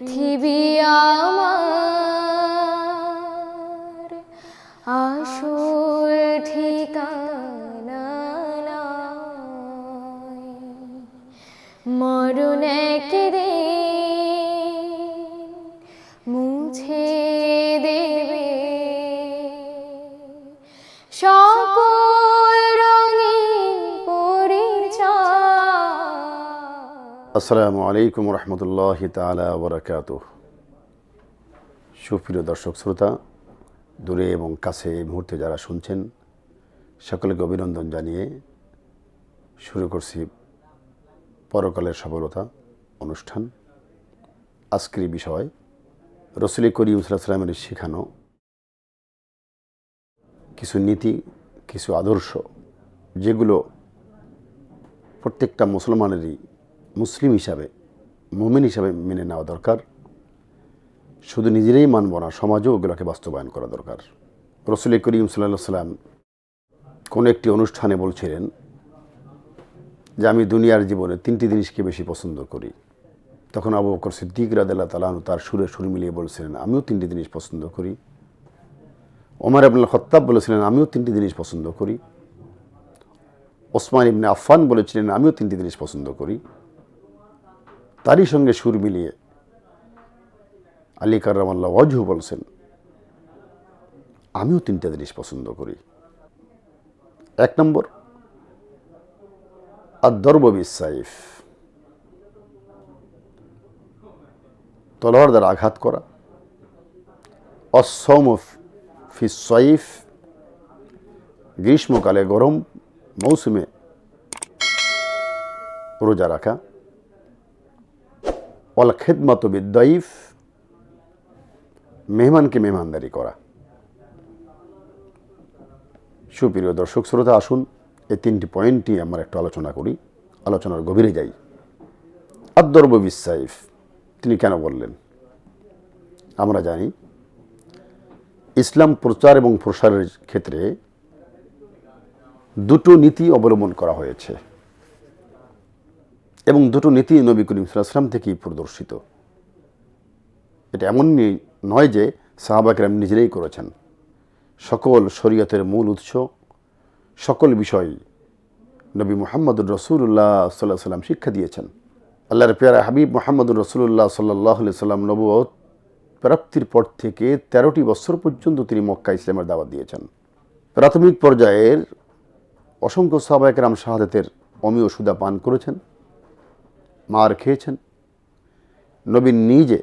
পৃথিবী আমার আসল ঠিকানা। মরণ একদিন মুছে আসসালামু আলাইকুম রহমতুল্লাহ তালা বরাকাত সুপ্রিয় দর্শক, শ্রোতা, দূরে এবং কাছে এই মুহূর্তে যারা শুনছেন, সকলকে অভিনন্দন জানিয়ে শুরু করছি পরকালের সফলতা অনুষ্ঠান। আজকের বিষয়, রসুল করিম সাল্লামের শেখানো কিছু নীতি, কিছু আদর্শ, যেগুলো প্রত্যেকটা মুসলমানেরই মুসলিম হিসাবে, মুমিন হিসাবে মেনে নেওয়া দরকার। শুধু নিজেরাই মানব না, সমাজও ওগুলোকে বাস্তবায়ন করা দরকার। রসুল করিম সাল্লাহ সাল্লাম কোনো একটি অনুষ্ঠানে বলছিলেন যে, আমি দুনিয়ার জীবনে তিনটি জিনিসকে বেশি পছন্দ করি। তখন আবু বকর সিদ্দিক রাদাল্লাহ তালাহনু তার সুরে সুর মিলিয়ে বলছিলেন, আমিও তিনটি জিনিস পছন্দ করি। ওমর আবুল খত্তাব বলেছিলেন, আমিও তিনটি জিনিস পছন্দ করি। ওসমান ইবনে আফফান বলেছিলেন, আমিও তিনটি জিনিস পছন্দ করি। তারই সঙ্গে সুর মিলিয়ে আলী কার্রামাল্লাহ অজহু বলছেন, আমিও তিনটা জিনিস পছন্দ করি। এক নম্বর আদর্ববি সাইফ তলোয়ার দ্বারা আঘাত করা। অসম ফি সাইফ। গ্রীষ্মকালে গরম, মৌসুমে রোজা রাখা। অল খেদমত বিদ্যাইফ মেহমানকে মেহমানদারি করা। সুপ্রিয় দর্শক, শ্রোতা, আসুন, এই তিনটি পয়েন্টই আমরা একটু আলোচনা করি। আলোচনার গভীরে যাই। আদর্ব বিশ্বাইফ তিনি কেন বললেন? আমরা জানি, ইসলাম প্রচার এবং প্রসারের ক্ষেত্রে দুটো নীতি অবলম্বন করা হয়েছে। এবং দুটো নীতি নবী করিম সাল্লাম থেকেই প্রদর্শিত। এটা এমন নয় যে সাহাবাকেরাম নিজেরাই করেছেন। সকল শরীয়তের মূল উৎস, সকল বিষয় নবী মোহাম্মদুর রসুল্লাহ সাল্লাহ সাল্লাম শিক্ষা দিয়েছেন। আল্লাহর পেয়ারা হাবিব মোহাম্মদুর রসুল্লাহ সাল্লাহ সাল্লাম নবুয়ত প্রাপ্তির পর থেকে তেরোটি বছর পর্যন্ত তিনি মক্কা ইসলামের দাওয়াত দিয়েছেন। প্রাথমিক পর্যায়ের অসংখ্য সাহাবায়করাম শাহাদাতের অমীয় সুদা পান করেছেন। মার খেয়েছেন। নবীন নিজে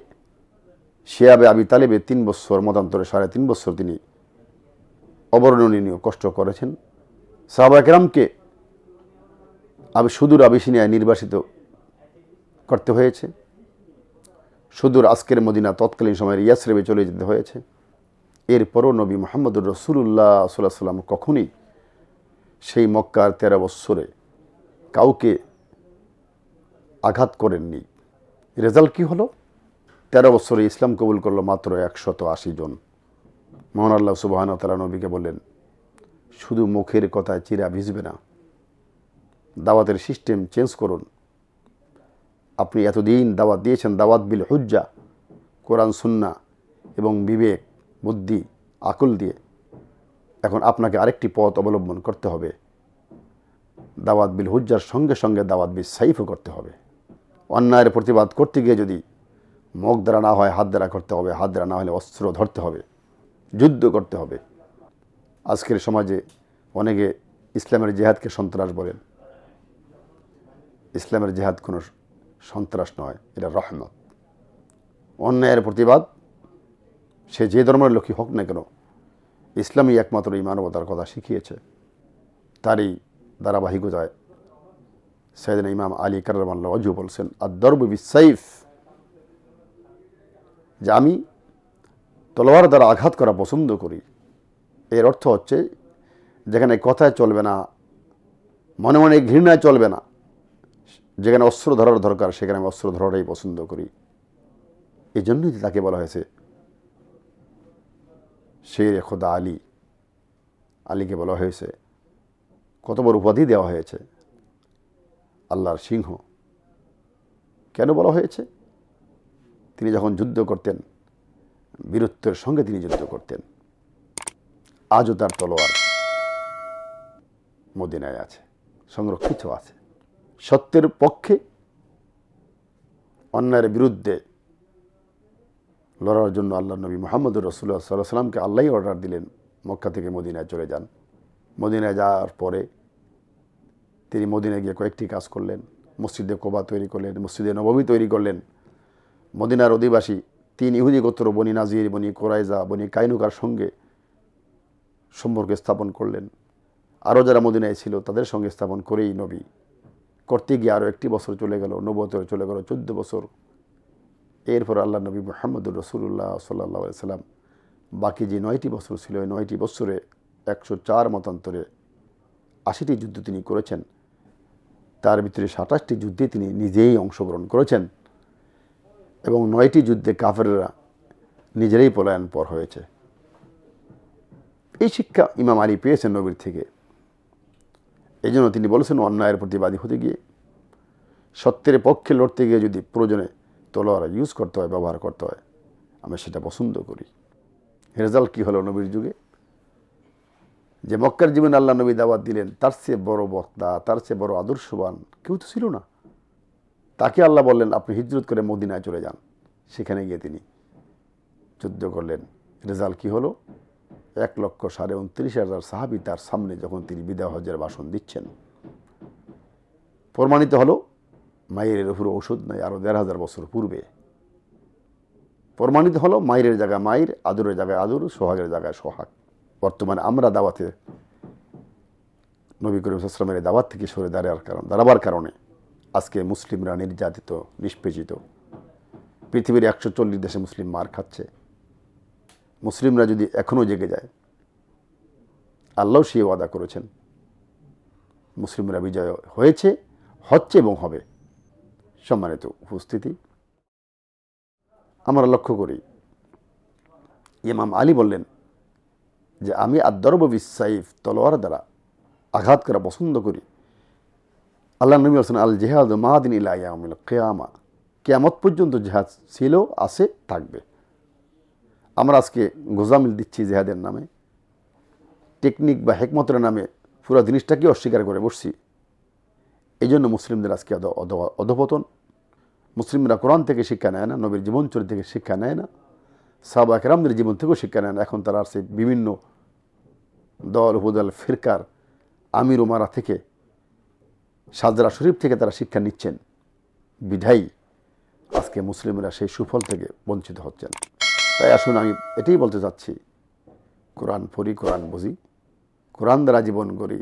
শিয়াবে আবি তালেবে তিন বছর, মতান্তরে সাড়ে তিন বছর তিনি অবর্ণনীয় কষ্ট করেছেন। সাহাবাকেরামকে আবি সুদূর আবিসিনিয়ায় নির্বাসিত করতে হয়েছে। সুদূর আজকের মদিনা তৎকালীন সময়ের ইয়াসরেবে চলে যেতে হয়েছে। এরপরও নবী মোহাম্মদুর রসুল্লাহ সাল্লাহ সাল্লাম কখনই সেই মক্কার তেরো বৎসরে কাউকে আঘাত করেননি। রেজাল্ট কি হলো? তেরো বছরে ইসলাম কবুল করল মাত্র একশত আশি জন। মোহন আল্লাহ সুবাহান তালা নবীকে বললেন, শুধু মুখের কথায় চিরা ভিজবে না। দাওয়াতের সিস্টেম চেঞ্জ করুন। আপনি এতদিন দাওয়াত দিয়েছেন, দাওয়াত বিল হুজ্জা, কোরআন সুন্না এবং বিবেক, বুদ্ধি, আকুল দিয়ে। এখন আপনাকে আরেকটি পথ অবলম্বন করতে হবে। দাওয়াত বিল হুজ্জার সঙ্গে সঙ্গে দাওয়াত বিল সাইফও করতে হবে। অন্যায়ের প্রতিবাদ করতে গিয়ে যদি মুখ দ্বারা না হয়, হাত দ্বারা করতে হবে, হাত দ্বারা না হলে অস্ত্র ধরতে হবে, যুদ্ধ করতে হবে। আজকের সমাজে অনেকে ইসলামের জেহাদকে সন্ত্রাস বলেন। ইসলামের জেহাদ কোনো সন্ত্রাস নয়, এটা রহমত। অন্যায়ের প্রতিবাদ, সে যে ধর্মের লোকই হোক না কেন, ইসলামই একমাত্র এই মানবতার কথা শিখিয়েছে। তারই ধারাবাহিকতায় সৈয়দিন ইমাম আলী কার্লামাল্লা অজু বলছেন আর আদর্ব বিসাইফ যে আমি তলোয়ার দ্বারা আঘাত করা পছন্দ করি। এর অর্থ হচ্ছে, যেখানে কথায় চলবে না, মনে মনে ঘৃণায় চলবে না, যেখানে অস্ত্র ধরার দরকার, সেখানে আমি অস্ত্র ধরাটাই পছন্দ করি। এই জন্যই তো তাকে বলা হয়েছে, শের খোদা আলী। আলীকে বলা হয়েছে, কত বড় উপাধি দেওয়া হয়েছে। আল্লাহর সিংহ। কেন বলা হয়েছে? তিনি যখন যুদ্ধ করতেন, বীরত্বের সঙ্গে তিনি যুদ্ধ করতেন। আজও তার তলোয়ার মদিনায় আছে, সংরক্ষিত আছে। সত্যের পক্ষে অন্যায়ের বিরুদ্ধে লড়ার জন্য আল্লাহ নবী মোহাম্মদ রসুল্লাহ সাল্লাহ সাল্লামকে আল্লাহই অর্ডার দিলেন, মক্কা থেকে মদিনায় চলে যান। মদিনায় যাওয়ার পরে তিনি মদিনায় গিয়ে কয়েকটি কাজ করলেন। মসজিদে কোবা তৈরি করলেন, মসজিদে নবমী তৈরি করলেন। মদিনার অধিবাসী তিন ইহুদি গোত্র, বনি নাজির, বনি কোরাইজা বনি কাইনুকার সঙ্গে সম্পর্ক স্থাপন করলেন। আরও যারা মদিনায় ছিল, তাদের সঙ্গে স্থাপন করেই নবী। করতে গিয়ে আরও একটি বছর চলে গেল নবতর চলে গেল চোদ্দ বছর। এরপর আল্লাহ নবী মোহাম্মদুর রসুল্লাহ সাল্লাহ সাল্লাম। বাকি যে নয়টি বছর ছিল, ওই নয়টি বছরে একশো চার মতান্তরে আশিটি যুদ্ধ তিনি করেছেন। তার ভিতরে সাতাশটি যুদ্ধে তিনি নিজেই অংশগ্রহণ করেছেন এবং নয়টি যুদ্ধে কাফেররা নিজেরাই পলায়ন পর হয়েছে। এই শিক্ষা ইমাম আলী পেয়েছেন নবীর থেকে। এই জন্য তিনি বলেছেন, অন্যায়ের প্রতিবাদী হতে গিয়ে, সত্যের পক্ষে লড়তে গিয়ে যদি প্রয়োজনে তলোয়ার ইউজ করতে হয়, ব্যবহার করতে হয় আমি সেটা পছন্দ করি। রেজাল্ট কী হলো নবীর যুগে? যে মক্কার জীবন আল্লাহ নবী দাওয়াত দিলেন, তার চেয়ে বড় বক্তা, তার চেয়ে বড় আদর্শবান কেউ তো ছিল না। তাকে আল্লাহ বললেন, আপনি হিজরত করে মদিনায় চলে যান। সেখানে গিয়ে তিনি যুদ্ধ করলেন। রেজাল্ট কী হলো? এক লক্ষ সাড়ে উনত্রিশ হাজার সাহাবি তার সামনে যখন তিনি বিদায় হজের ভাষণ দিচ্ছেন। প্রমাণিত হলো, মায়ের উপরে ওষুধ নাই আরও দেড় হাজার বছর পূর্বে। প্রমাণিত হলো, মায়ের জায়গায় মায়ের, আদরের জায়গায় আদর, সোহাগের জায়গায় সোহাগ। বর্তমানে আমরা দাওয়াতে, নবী করিম ইসলামের দাওয়াত থেকে সরে দাঁড়ার কারণ, দাঁড়াবার কারণে আজকে মুসলিমরা নির্যাতিত, নিষ্পেষিত। পৃথিবীর একশো চল্লিশ দেশে মুসলিম মার খাচ্ছে। মুসলিমরা যদি এখনও জেগে যায়, আল্লাহ সে ওয়াদা করেছেন। মুসলিমরা বিজয় হয়েছে, হচ্ছে এবং হবে। সম্মানিত উপস্থিতি, আমরা লক্ষ্য করি, ইমাম আলী বললেন যে আমি আদরব সাইফ তলোয়ার দ্বারা আঘাত করা পছন্দ করি। আল্লাহ নবী হোসেন আল জেহাদ মাহাদিন ইলাইয়ামিল কেয়ামা। কেয়ামত পর্যন্ত জেহাদ ছিল, আছে, থাকবে। আমরা আজকে গোজামিল দিচ্ছি জেহাদের নামে। টেকনিক বা হেকমতের নামে পুরো জিনিসটাকে অস্বীকার করে বসছি। এই জন্য মুসলিমদের আজকে অধ- অধ- অধপতন। মুসলিমরা কোরআন থেকে শিক্ষা নেয় না, নবীর জীবনচরিত থেকে শিক্ষা নেয় না। সাহবা একরামদের জীবন থেকেও শিক্ষা নেন। এখন তারা আসছে বিভিন্ন দল, উপদল, ফিরকার, আমির উমারা থেকে সাজরা শরীফ থেকে তারা শিক্ষা নিচ্ছেন। বিধায়ী আজকে মুসলিমরা সেই সুফল থেকে বঞ্চিত হচ্ছেন। তাই আসুন আমি এটাই বলতে চাচ্ছি, কোরআন পড়ি, কোরআন বুঝি, কোরআন দ্বারা জীবন গড়ি।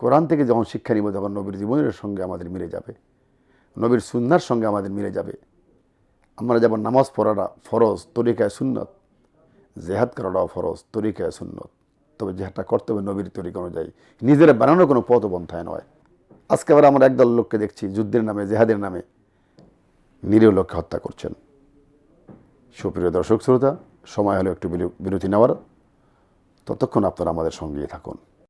কোরআন থেকে যখন শিক্ষা নিব তখন নবীর জীবনের সঙ্গে আমাদের মিলে যাবে, নবীর সুন্নার সঙ্গে আমাদের মিলে যাবে। আমরা যেমন নামাজ পড়াটা ফরজ, তরিকায় সুন্নত, জেহাদ করাটাও ফরজ, তরিকায় সুন্নত। তবে জেহাদটা করতে হবে নবীর তরিকা অনুযায়ী। নিজেরা বানানো কোনো পথ পন্থায় নয়। আজকে আবার আমরা একদল লোককে দেখছি যুদ্ধের নামে, জেহাদের নামে নিরীহ লোককে হত্যা করছেন। সুপ্রিয় দর্শক শ্রোতা, সময় হলো একটু বিরতি নেওয়ার। ততক্ষণ আপনারা আমাদের সঙ্গেই থাকুন।